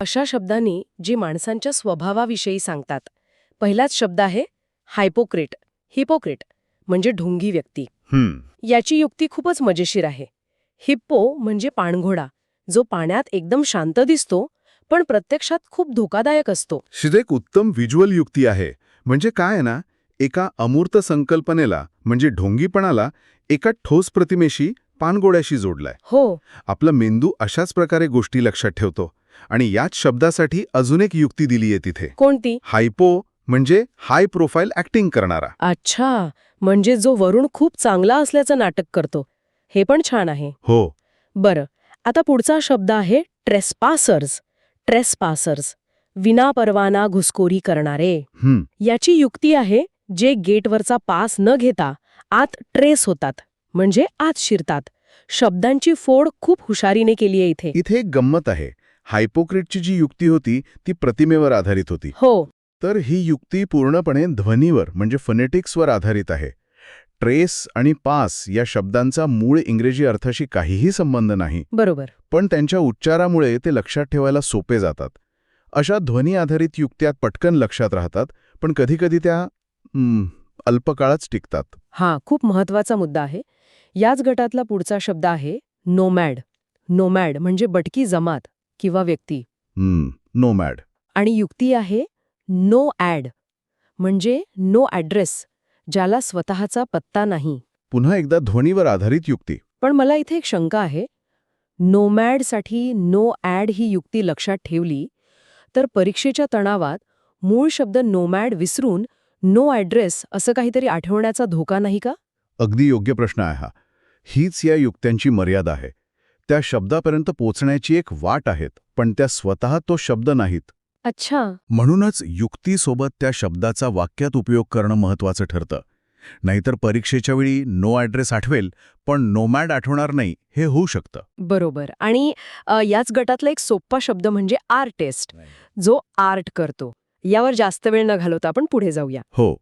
अशा शब्दांनी जे माणसांच्या स्वभावाविषयी सांगतात. पहिलाच शब्द आहे हायपोक्रेट. हिपोक्रेट म्हणजे ढोंगी व्यक्ती. याची युक्ती खूपच मजेशीर आहे. हिप्पो म्हणजे पाणघोडा जो पाण्यात एकदम शांत दिसतो पण प्रत्यक्षात खूप धोकादायक असतो. एक उत्तम व्हिज्युअल युक्ती आहे. म्हणजे काय आहे ना एका अमूर्त संकल्पनेला म्हणजे ढोंगीपणाला एका ठोस प्रतिमेशी पानगोड्याशी जोडलाय. हो. आपला मेंदू अशाच प्रकारे गोष्टी लक्षात ठेवतो. आणि याच शब्दासाठी अजून एक युक्ती दिली आहे तिथे. कोणती? हायपो म्हणजे हाय प्रोफाईल ऍक्टिंग करणारा. अच्छा म्हणजे जो वरुण खूप चांगला असल्याचं नाटक करतो. हे पण छान आहे. हो. बरं आता पुढचा शब्द आहे ट्रेसपासर्स. ट्रेसपासर्स विनापरवाना घुसखोरी करणारे. हम्म. याची युक्ती आहे जे गेटवरचा पास न घेता आत ट्रेस होतात म्हणजे आत शिरतात. शब्दांची फोड खूप हुशारीने केली आहे इथे. इथे एक गंमत आहे. हायपोक्रेटची जी युक्ती होती ती प्रतिमेवर आधारित होती. हो. तर ही युक्ती पूर्णपणे ध्वनीवर म्हणजे फनेटिक्सवर आधारित आहे. ट्रेस आणि पास या शब्दांचा मूळ इंग्रजी अर्थाशी काहीही संबंध नाही. बरोबर. पण त्यांच्या उच्चारामुळे ते लक्षात ठेवायला सोपे जातात. अशा ध्वनी आधारित युक्त्या पटकन लक्षात राहतात पण कधीकधी त्या अल्पकाळच टिकतात. हा खूप महत्त्वाचा मुद्दा आहे. याच गटातला पुढचा शब्द आहे नोमॅड. नोमॅड म्हणजे बटकी जमात. किंवा व्यक्ती. नो मॅड आणि युक्ती आहे नो ॲड. म्हणजे नो ॲड्रेस ज्याला स्वतःचा पत्ता नाही. पुन्हा एकदा ध्वनीवर आधारित युक्ती. पण मला इथे एक शंका आहे. नोमॅडसाठी नो ॲड ही युक्ती लक्षात ठेवली तर परीक्षेच्या तणावात मूळ शब्द नोमॅड विसरून नो ॲड्रेस असं काहीतरी आठवण्याचा धोका नाही का? अगदी योग्य प्रश्न आहे हा. हीच या युक्त्यांची मर्यादा आहे. त्या शब्दापर्यंत पोचण्याची एक वाट आहेत पण त्या स्वतः तो शब्द नाहीत. अच्छा. म्हणूनच युक्तीसोबत त्या शब्दाचा वाक्यात उपयोग करणं महत्वाचं ठरतं. नाहीतर परीक्षेच्या वेळी नो ॲड्रेस आठवेल पण नोमॅड आठवणार नाही हे होऊ शकतं. बरोबर. आणि याच गटातला एक सोप्पा शब्द म्हणजे आर्टिस्ट जो आर्ट करतो. यावर जास्त वेळ न घालवता आपण पुढे जाऊया. हो.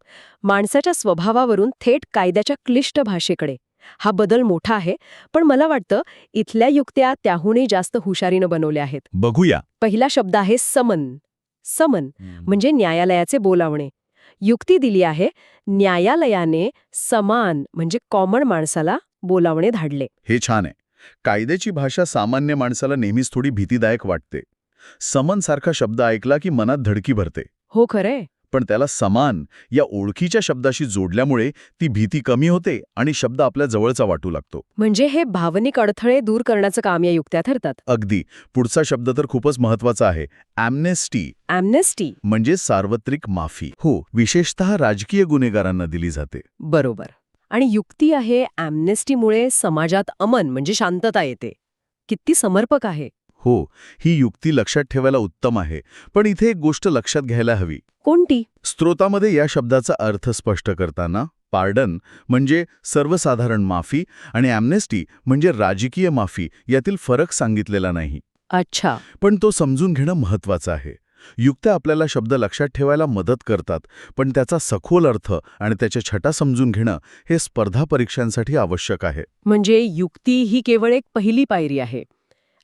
माणसाच्या स्वभावावरून थेट कायद्याच्या क्लिष्ट भाषेकडे. हा बदल मोठा आहे पण मला वाटतं इथल्या युक्त्या त्याहूनही जास्त हुशारीनं बनवल्या आहेत. बघूया. पहिला शब्द आहे समन. समन म्हणजे न्यायालयाचे बोलावणे. युक्ती दिली आहे न्यायालयाने समान म्हणजे कॉमन माणसाला बोलावणे धाडले. हे छान आहे. कायद्याची भाषा सामान्य माणसाला नेहमीच थोडी भीतीदायक वाटते. समन सारखा शब्द ऐकला की मनात धडकी भरते. हो खरंय. पण त्याला समान या ओळखीच्या शब्दाशी जोडल्यामुळे ती भीती कमी होते आणि शब्द आपल्या जवळचा वाटू लागतो. म्हणजे हे भावनिक अडथळे दूर करण्याचं काम या युक्त्या ठरतात? अगदी. पुढचा शब्द तर खूपच महत्त्वाचा आहे. ॲमनेस्टी. ॲमनेस्टी. म्हणजे सार्वत्रिक माफी. हो विशेषतः राजकीय गुन्हेगारांना दिली जाते. बरोबर. आणि युक्ती आहे ॲमनेस्टीमुळे समाजात अमन म्हणजे शांतता येते. किती समर्पक आहे. हो ही युक्ती लक्षात ठेवायला उत्तम आहे. पण इथे एक गोष्ट लक्षात घ्यायला हवी. कोणती? स्त्रोतामध्ये या शब्दाचा अर्थ स्पष्ट करताना पार्डन म्हणजे सर्वसाधारण माफी आणि ॲमनेस्टी म्हणजे राजकीय माफी यातील फरक सांगितलेला नाही. अच्छा. पण तो समजून घेणं महत्वाचं आहे. युक्त्या आपल्याला शब्द लक्षात ठेवायला मदत करतात पण त्याचा सखोल अर्थ आणि त्याच्या छटा समजून घेणं हे स्पर्धा परीक्षांसाठी आवश्यक आहे. म्हणजे युक्ती ही केवळ एक पहिली पायरी आहे.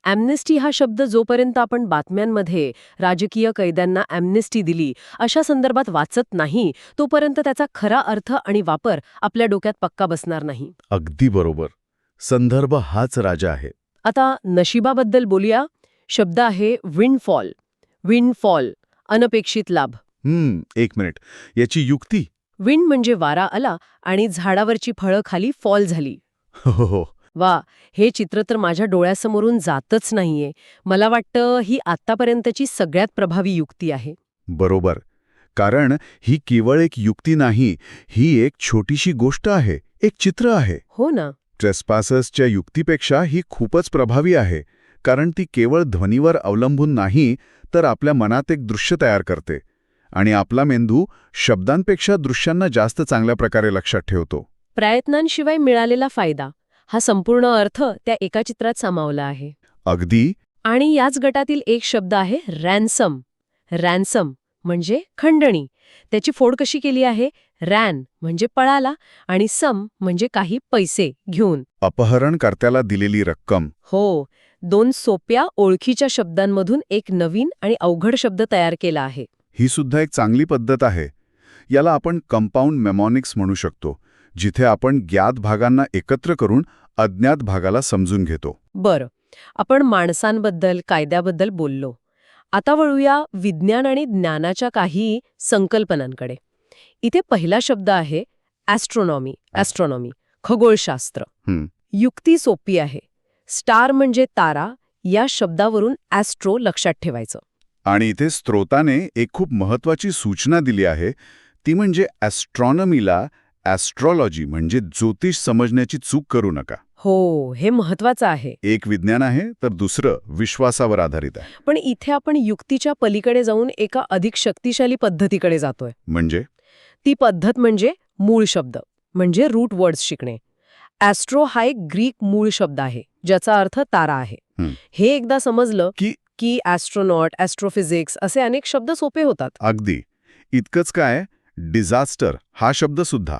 ॲमनेस्टी हा शब्द जोपर्यंत आपण बातम्यांमध्ये राजकीय कैद्यांना ॲमनेस्टी दिली अशा संदर्भात वाचत नाही तोपर्यंत त्याचा खरा अर्थ आणि वापर आपल्या डोक्यात पक्का बसणार नाही. अगदी बरोबर. संदर्भ हाच राजा आहे. आता नशिबाबद्दल बोलूया. शब्द आहे विंडफॉल विंडफॉल अनपेक्षित लाभ. हम्म एक मिनिट. याची युक्ती? विंड म्हणजे वारा आला आणि झाडावरची फळं खाली फॉल झाली. हो हो हो. वा हे चित्र तर माझ्या डोळ्यासमोरून जातच नाहीये. मला वाटतं ही आत्तापर्यंतची सगळ्यात प्रभावी युक्ती आहे. बरोबर. कारण ही केवळ एक युक्ती नाही ही एक छोटीशी गोष्ट आहे एक चित्र आहे. हो ना. ट्रेसपासर्सच्या युक्तीपेक्षा ही खूपच प्रभावी आहे. कारण ती केवळ ध्वनीवर अवलंबून नाही तर आपल्या मनात एक दृश्य तयार करते. आणि आपला मेंदू शब्दांपेक्षा दृश्यांना जास्त चांगल्या प्रकारे लक्षात ठेवतो. प्रयत्नांशिवाय मिळालेला फायदा. हा संपूर्ण अर्थ त्या एका चित्रात सामावला आहे. अगदी? आणि याच गटातील एक शब्द आहे रॅन्सम. रॅन्सम म्हणजे खंडणी. त्याची फोड कशी केली आहे? रॅन म्हणजे पळाला आणि सम म्हणजे काही पैसे घेऊन. अपहरणकर्त्याला दिलेली रक्कम. हो दोन सोप्या ओळखीच्या शब्दांमधून एक नवीन आणि अवघड शब्द तयार केला आहे. ही सुद्धा एक चांगली पद्धत आहे. याला आपण कंपाऊंड मेमॉनिक्स म्हणू शकतो. जिथे आपण ज्ञात भागांना एकत्र करून अज्ञात भागाला समजून घेतो. बरं. आपण माणसांबद्दल कायद्याबद्दल बोललो. आता वळूया विज्ञान आणि ज्ञानाच्या काही संकल्पनांकडे. इथे पहिला शब्द आहे ॲस्ट्रॉनॉमी ॲस्ट्रॉनॉमी खगोलशास्त्र. हं. युक्ती सोपी आहे. स्टार म्हणजे तारा या शब्दावरून ॲस्ट्रो लक्षात ठेवायचं. आणि इथे स्त्रोताने एक खूप महत्वाची सूचना दिली आहे. ती म्हणजे ॲस्ट्रॉनॉमीला ॲस्ट्रॉलॉजी म्हणजे ज्योतिष समजण्याची चूक करू नका. हो हे महत्वाचं आहे. एक विज्ञान आहे तर दुसरं विश्वासावर आधारित आहे. पण इथे आपण युक्तीच्या पलीकडे जाऊन एका अधिक शक्तिशाली पद्धतीकडे जातोय. म्हणजे? ती पद्धत म्हणजे मूळ शब्द म्हणजे रूट वर्ड्स शिकणे. ॲस्ट्रो हा एक ग्रीक मूळ शब्द आहे ज्याचा अर्थ तारा आहे. हं. हे एकदा समजलं की- की ॲस्ट्रोनॉट ॲस्ट्रोफिजिक्स असे अनेक शब्द सोपे होतात. अगदी. इतकंच काय डिझास्टर हा शब्द सुद्धा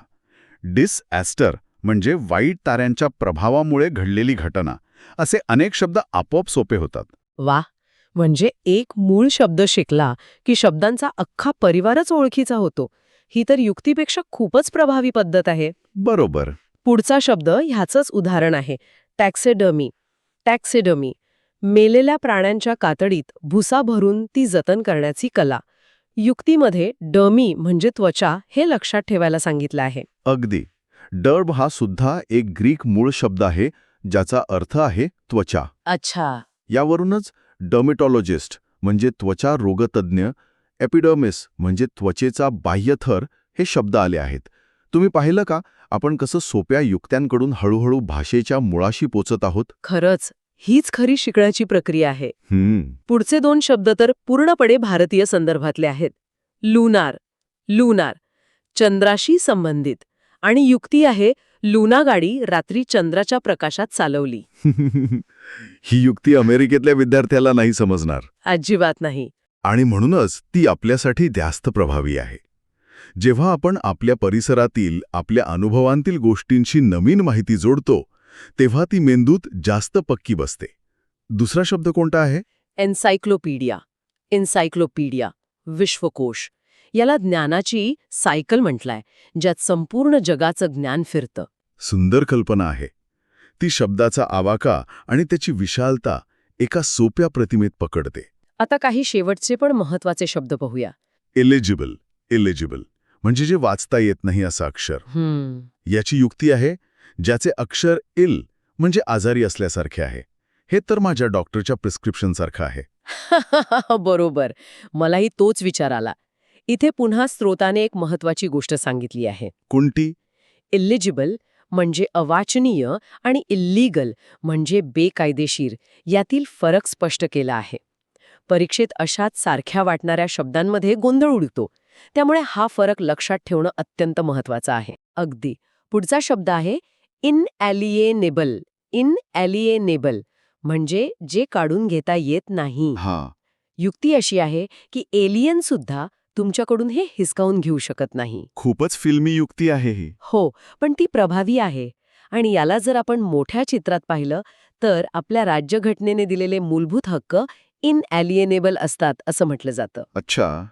डिसॲस्टर म्हणजे वाईट ताऱ्यांच्या प्रभावामुळे घडलेली घटना असे अनेक शब्द आपोआप सोपे होतात. वा म्हणजे एक मूळ शब्द शिकला की शब्दांचा अख्खा परिवारच ओळखीचा होतो. ही तर युक्तीपेक्षा खूपच प्रभावी पद्धत आहे. बरोबर. पुढचा शब्द ह्याचंच उदाहरण आहे. टॅक्सेडमी टॅक्सेडमी मेलेल्या प्राण्यांच्या कातडीत भुसा भरून ती जतन करण्याची कला. युक्तीमध्ये डमी म्हणजे त्वचा हे लक्षात ठेवायला सांगितलं आहे. अगदी. डर्ब हा सुद्धा एक ग्रीक मूळ शब्द आहे ज्याचा अर्थ आहे त्वचा. अच्छा. यावरूनच डर्मेटॉलॉजिस्ट म्हणजे त्वचा रोगतज्ञ एपिडर्मिस म्हणजे त्वचेचा बाह्यथर हे शब्द आले आहेत. तुम्ही पाहिलं का आपण कसं सोप्या युक्त्यांकडून हळूहळू भाषेच्या मुळाशी पोचत आहोत? खरंच. हीच खरी शिकण्याची प्रक्रिया आहे. पुढचे दोन शब्द तर पूर्णपणे भारतीय संदर्भातले आहेत. लुनार लुनार चंद्राशी संबंधित. आणि युक्ती आहे लुना गाडी रात्री चंद्राच्या प्रकाशात चालवली. ही युक्ती अमेरिकेतल्या विद्यार्थ्याला नाही समजणार. अजिबात नाही. आणि म्हणूनच ती आपल्यासाठी जास्त प्रभावी आहे. जेव्हा आपण आपल्या परिसरातील आपल्या अनुभवांतील गोष्टींशी नवीन माहिती जोडतो तेव्हा ती मेंदूत जास्त पक्की बसते. दुसरा शब्द कोणता आहे? एन्सायक्लोपीडिया. एन्सायक्लोपीडिया विश्वकोश. याला ज्ञानाची सायकल म्हटलाय ज्यात संपूर्ण जगाचं ज्ञान फिरतं. सुंदर कल्पना आहे. ती शब्दाचा आवाका आणि त्याची विशालता एका सोप्या प्रतिमेत पकडते. आता काही शेवटचे पण महत्त्वाचे शब्द पाहूया. एलिजिबल एलिजिबल म्हणजे जे वाचता येत नाही असं अक्षर. याची युक्ती आहे ज्याचे अक्षर इल म्हणजे आजारी असल्यासारखे आहे. हे तर माझ्या डॉक्टरच्या प्रिस्क्रिप्शनसारखं आहे. बरोबर. मलाही तोच विचार आला. इथे पुन्हा स्रोताने एक महत्वाची गोष्ट सांगितली आहे. कोणती? इलिजिबल म्हणजे अवाचनीय आणि इल्लीगल म्हणजे बेकायदेशीर यातील फरक स्पष्ट केला आहे. परीक्षेत अशाच सारख्या वाटणाऱ्या शब्दांमध्ये गोंधळ उडतो. त्यामुळे हा फरक लक्षात ठेवणं अत्यंत महत्वाचं आहे. अगदी. पुढचा शब्द आहे इनॲलिएनेबल इनॲलिएनेबल म्हणजे जे काढून घेता येत नाही. हा. युक्ती अशी आहे की एलियन सुद्धा तुमच्याकडून हे हिसकावून घेऊ शकत नाही. खूपच फिल्मी युक्ती आहे ही. हो पण ती प्रभावी आहे. आणि याला जर आपण मोठ्या चित्रात पाहिलं तर आपल्या राज्यघटनेने दिलेले मूलभूत हक्क इनॲलिएनेबल असतात असं म्हटलं जातं. अच्छा.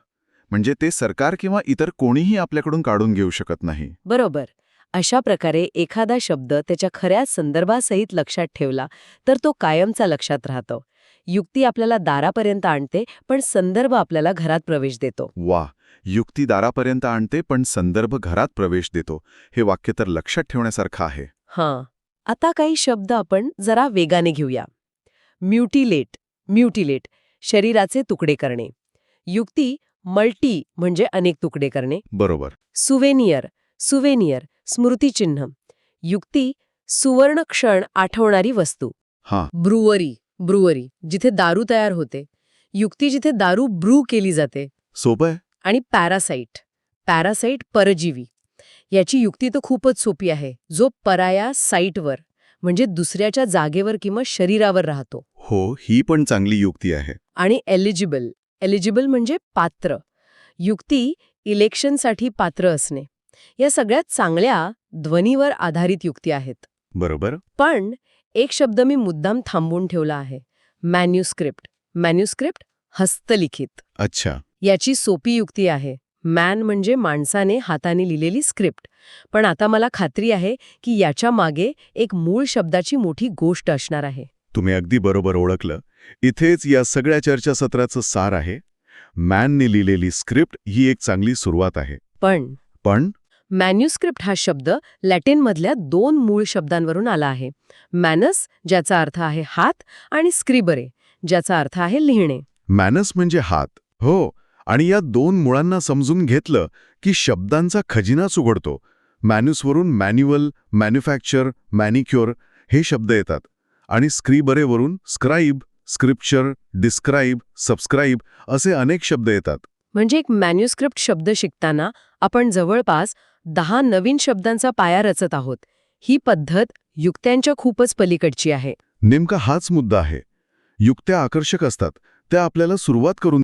म्हणजे ते सरकार किंवा इतर कोणीही आपल्याकडून काढून घेऊ शकत नाही. बरोबर. अशा प्रकारे एखादा शब्द त्याच्या खऱ्या संदर्भासहित लक्षात ठेवला तर तो कायमचा लक्षात राहतो. युक्ती आपल्याला दारापर्यंत आणते पण संदर्भ आपल्याला घरात प्रवेश देतो. वा युक्ती दारापर्यंत आणते पण संदर्भ घरात प्रवेश देतो. हे वाक्य तर लक्षात ठेवण्यासारखं आहे. हां. आता काही शब्द आपण जरा वेगाने घेऊया. म्युटिलेट म्युटिलेट शरीराचे तुकडे करणे. युक्ती मल्टी म्हणजे अनेक तुकडे करणे. बरोबर. सुवेनियर सुवेनियर स्मृतिचिन्ह. युक्ती सुवर्ण क्षण आठवणारी वस्तू. ब्रुवरी ब्रुवरी जिथे दारू तयार होते. युक्ती जिथे दारू ब्रू केली जाते. सोपं आहे? आणि पॅरासाइट पॅरासाइट परजीवी. याची युक्ती तर खूपच सोपी आहे. जो पराया साईटवर म्हणजे दुसऱ्याच्या जागेवर किंवा शरीरावर राहतो. हो ही पण चांगली युक्ती आहे. आणि एलिजिबल. एलिजिबल म्हणजे पात्र. युक्ती इलेक्शनसाठी पात्र असणे. या सगळ्यात चांगल्या ध्वनीवर आधारित युक्ती आहेत. बरोबर. पण एक शब्द मी मुद्दाम थांबवून ठेवला आहे. मॅन्युस्क्रिप्ट. मॅन्युस्क्रिप्ट हस्तलिखित. अच्छा. याची सोपी युक्ती आहे. मॅन म्हणजे माणसाने हाताने लिहिलेली स्क्रिप्ट. पण आता मला खात्री आहे की याच्या मागे एक मूळ शब्दाची मोठी गोष्ट असणार आहे. तुम्ही अगदी बरोबर ओळखलं. इथेच या सगळ्या चर्चासत्राचं सार आहे. मॅनने लिहिलेली स्क्रिप्ट ही एक चांगली सुरुवात आहे. पण पण मॅन्युस्क्रिप्ट हा शब्द लॅटिनमधल्या दोन मूळ शब्दांवरून आला आहे. मॅनस ज्याचा अर्थ आहे हात आणि स्क्रिबरे ज्याचा अर्थ आहे लिहिणे. मॅनस म्हणजे हात. हो आणि या दोन मुळांना समजून घेतलं की शब्दांचा खजिनाच उघडतो मॅन्युसवरून मॅन्युअल मॅन्युफॅक्चर मॅनिक्युअर हे शब्द येतात. आणि स्क्रीबरेवरून स्क्राईब स्क्रिप्चर डिस्क्राईब सबस्क्राईब असे अनेक शब्द येतात. म्हणजे एक मॅन्युस्क्रिप्ट शब्द शिकताना आपण जवळपास दहा नवीन शब्दांचा पाया रचत आहोत. ही पद्धत युक्त्यांच्या खूपच पलीकडची आहे. नेमका हाच मुद्दा आहे. युक्त्या आकर्षक असतात. त्या आपल्याला सुरुवात करून